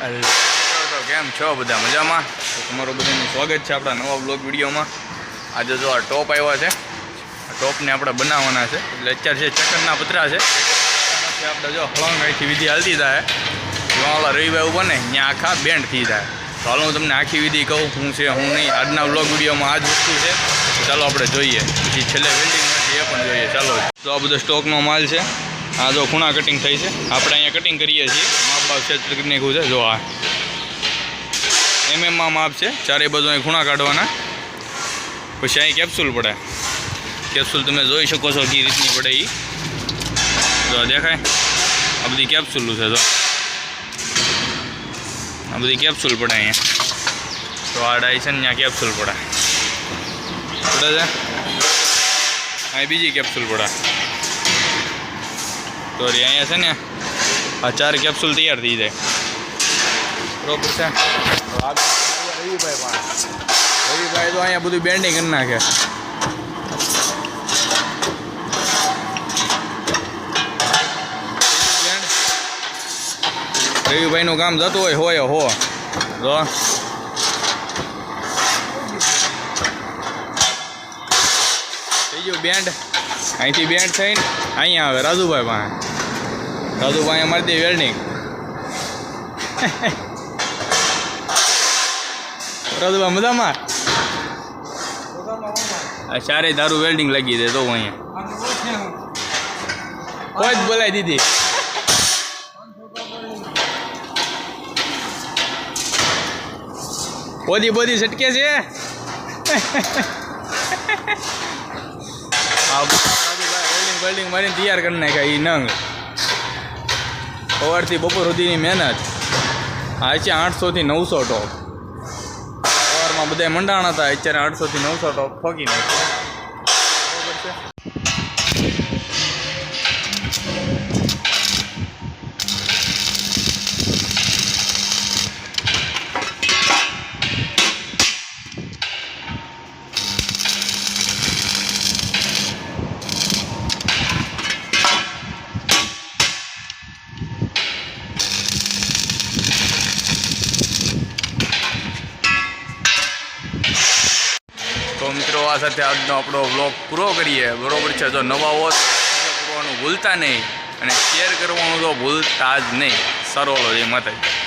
તો કેમ છો બધા મજામાં? તો તમારું બધાનું સ્વાગત છે આપણા નવા બ્લોગ વિડીયોમાં. આજે જો આ ટોપ આવ્યા છે. આ ટોપને આપણે બનાવવાના છે. એટલે અત્યારે છે ચક્કરના પતરા છે. આપણે જો હળંગ અહીંથી વિધિ હાલતી થાય. વાળા રવિભાઈ બને ત્યાં આખા બેન્ડ થઈ તો હાલ હું તમને આખી વિધિ કહું શું છે, હું નહીં. આજના બ્લોગ વિડીયોમાં આ જ વસ્તુ છે. ચાલો આપણે જોઈએ. પછી છેલ્લે વેલ્ડિંગ નથી એ પણ જોઈએ. ચાલો. તો આ બધો સ્ટોકનો માલ છે. આ જો ખૂણા કટિંગ થઈ છે આપણે અહીંયા કટિંગ કરીએ છીએ માપ બાપ છે નાખ્યું છે જો આ એમએમમાં માપ છે ચારે બાજુ અહીં ખૂણા કાઢવાના પછી અહીં કેપ્સ્યુલ પડે કેપ્સ્યુલ તમે જોઈ શકો છો કઈ રીતની પડે એ જો આ દેખાય આ બધી કેપ્સ્યુલ છે જો આ બધી કેપ્સ્યુલ પડે અહીંયા તો આ ડાય છે ને ત્યાં કેપ્સ્યુલ પડે પડે છે અહીં બીજી કેપ્સ્યુલ પડે તો રી અહીંયા છે ને આ ચાર કેપ્સ્યુલ તૈયાર થઈ જાય બરોબર છે રવિભાઈ પણ રવિભાઈ તો અહીંયા બધું બેન્ડિંગ કરી નાખે રવિભાઈનું કામ જતું હોય હોય હો જો થઈ બેન્ડ અહીંથી બેન્ડ થઈને અહીંયા આવે રાજુભાઈ પાસે રાજુભાઈ અમારી દે વેલ્ડિંગ રાજુભાઈ મજામાં આ ચારે દારૂ વેલ્ડિંગ લાગી દે તો અહીંયા કોઈ જ બોલાવી દીધી બોધી બોધી છટકે છે આ વેલ્ડિંગ વેલ્ડિંગ મારીને તૈયાર કરી નાખ્યા એ નંગ સવારથી બપોર સુધીની મહેનત. આ છે આઠસોથી નવસો ટોપ. સવારમાં બધા મંડાણા હતા, અત્યારે આઠસોથી નવસો ટોપ ફોકી નાખ્યો. બરાબર છે આ સાથે આજનો આપણો બ્લોગ પૂરો કરીએ. બરોબર છે, જો નવા હો કરવાનું ભૂલતા નહીં અને શેર કરવાનું તો ભૂલતા જ નહીં. સરોલો જે માતાજી.